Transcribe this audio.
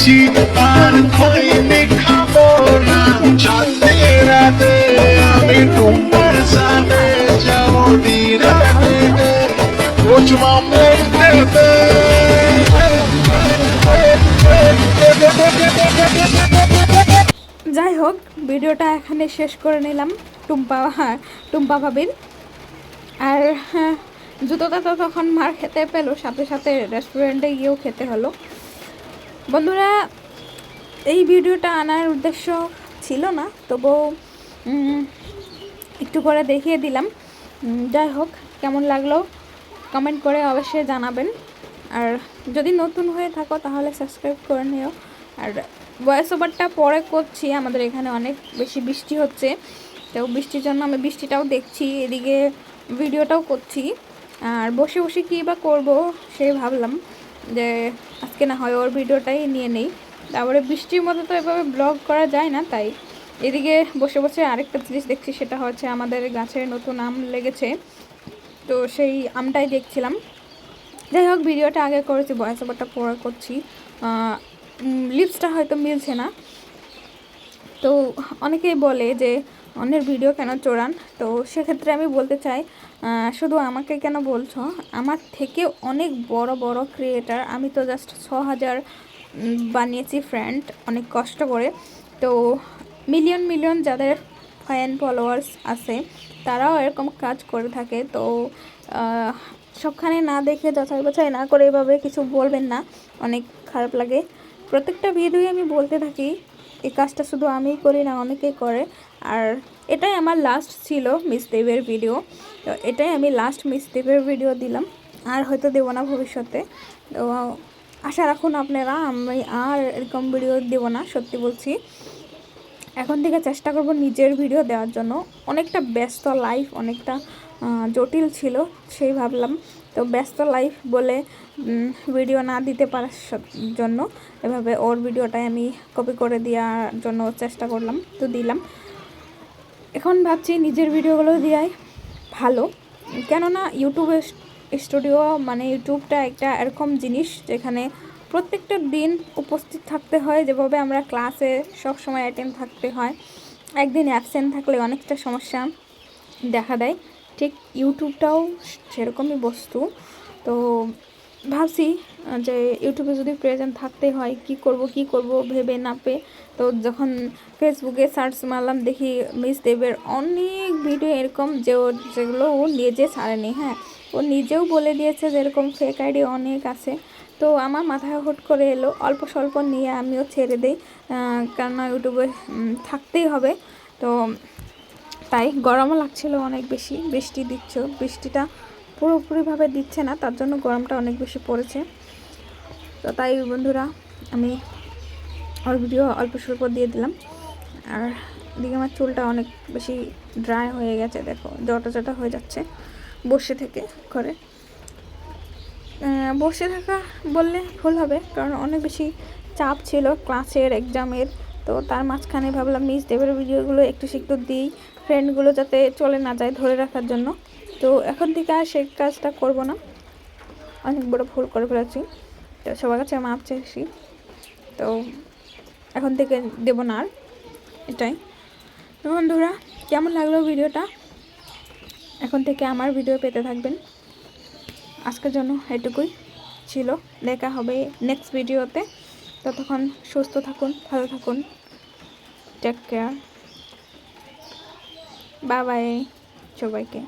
আর খইনি খাব না। রাতে আমি টুম্পার সাথে যাব যাই হোক ভিডিওটা এখানে শেষ করে নিলাম টুম্পা হ্যাঁ টুম্পা ভাবির। আর হ্যাঁ, জুতোটা তো তখন মার খেতে পেল সাথে সাথে রেস্টুরেন্টে গিয়েও খেতে হলো। বন্ধুরা, এই ভিডিওটা আনার উদ্দেশ্য ছিল না, তবুও একটু করে দেখিয়ে দিলাম। যাই হোক, কেমন লাগল কমেন্ট করে অবশ্যই জানাবেন। আর যদি নতুন হয়ে থাকো, তাহলে সাবস্ক্রাইব করে নিও। আর ভয়েস ওভারটা পরে করছি, আমাদের এখানে অনেক বেশি বৃষ্টি হচ্ছে, তো বৃষ্টির জন্য আমি বৃষ্টিটাও দেখছি, এদিকে ভিডিওটাও করছি। আর বসে বসে কী বা করব সেই ভাবলাম। যে আজকে না হয় ওর ভিডিওটাই নিয়ে নেই। তারপরে বৃষ্টির মধ্যে তো এভাবে ব্লগ করা যায় না, তাই এদিকে বসে বসে আরেকটা জিনিস দেখছি, সেটা হচ্ছে আমাদের গাছের নতুন আম লেগেছে। তো সেই আমটাই দেখছিলাম। যাই হোক, ভিডিওটা আগে করেছি বয়স ওভারটা পরে করছি। লিপসটা হয়তো মিলছে না। তো অনেকেই বলে যে অন্যের ভিডিও কেন চোরান? তো সেক্ষেত্রে আমি বলতে চাই শুধু আমাকে কেন বলছো? আমার থেকে অনেক বড় বড় ক্রিয়েটার আমি তো জাস্ট ছ হাজার বানিয়েছি ফ্রেন্ড অনেক কষ্ট করে। তো মিলিয়ন মিলিয়ন যাদের ফ্যান ফলোয়ার্স আছে, তারাও এরকম কাজ করে থাকে। তো সবখানে না দেখে, যাচাই বাছাই না করে এভাবে কিছু বলবেন না, অনেক খারাপ লাগে। প্রত্যেকটা ভিডিওই আমি বলতে থাকি এই কাজটা শুধু আমিই করি না অনেকেই করে। আর এটাই আমার লাস্ট ছিল মিস দেবের ভিডিও তো এটাই আমি লাস্ট মিস দেবের ভিডিও দিলাম। আর হয়তো দেবো না ভবিষ্যতে। তো আশা রাখুন আপনারা, আমি আর এরকম ভিডিও দেবো না, সত্যি বলছি। এখন থেকে চেষ্টা করব নিজের ভিডিও দেওয়ার জন্য। অনেকটা ব্যস্ত লাইফ অনেকটা জটিল ছিল, সেই ভাবলাম। তো ব্যস্ত লাইফ বলে ভিডিও না দিতে পারার জন্য এভাবে ওর ভিডিওটাই আমি কপি করে দেওয়ার জন্য চেষ্টা করলাম, তো দিলাম। এখন ভাবছি নিজের ভিডিওগুলো দেওয়াই ভালো। কেননা ইউটিউবে স্টুডিও মানে ইউটিউবটা একটা এরকম জিনিস যেখানে প্রত্যেকটা দিন উপস্থিত থাকতে হয়, যেভাবে আমরা ক্লাসে সব সময় অ্যাটেন্ড থাকতে হয়। একদিন অ্যাবসেন্ট থাকলে অনেকটা সমস্যা দেখা দেয়। ঠিক ইউটিউবটাও সেরকমই বস্তু। তো ভাবছি যে ইউটিউবে যদি প্রেজেন্ট থাকতে হয়, কি করব কি করব ভেবে না পেয়ে, তো যখন ফেসবুকে সার্চ মারলাম, দেখি মিস দেবের অনেক ভিডিও এরকম যে ও, যেগুলো ও নিজে ছাড়েনি হ্যাঁ। ও নিজেও বলে দিয়েছে যে এরকম ফেক আইডি অনেক আছে। তো আমার মাথায় হুট করে এলো, অল্প স্বল্প নিয়ে আমিও ছেড়ে দিই কেননা ইউটিউবে থাকতেই হবে। তো তাই গরমও লাগছিল অনেক বেশি। বৃষ্টি দিচ্ছ, বৃষ্টিটা পুরোপুরিভাবে দিচ্ছে না, তার জন্য গরমটা অনেক বেশি পড়েছে। তো তাই বন্ধুরা, আমি ওর ভিডিও অল্প স্বল্প দিয়ে দিলাম। আর এদিকে আমার চুলটা অনেক বেশি ড্রাই হয়ে গেছে, দেখো, জটা জটা হয়ে যাচ্ছে বসে থেকে করে বসে থাকা বললে ভুল হবে, কারণ অনেক বেশি চাপ ছিল ক্লাসের এক্সামের তো তার মাঝখানে ভাবলাম, মিস দেবের ভিডিওগুলো একটু একটু দিই। ফ্রেন্ডগুলো যাতে চলে না যায় ধরে রাখার জন্য। তো এখন থেকে আর সেই কাজটা করব না। অনেক বড় ভুল করে ফেলেছি। তো সবার কাছে মাপ চাইছি। তো এখন থেকে দেবো না আর। এটাই। তো বন্ধুরা, কেমন লাগল ভিডিওটা? এখন থেকে আমার ভিডিও পেতে থাকবেন। আজকের জন্য এটুকুই ছিল। দেখা হবে নেক্সট ভিডিওতে ততক্ষণ সুস্থ থাকুন, ভালো থাকুন। Take care বাই বাই সবাইকে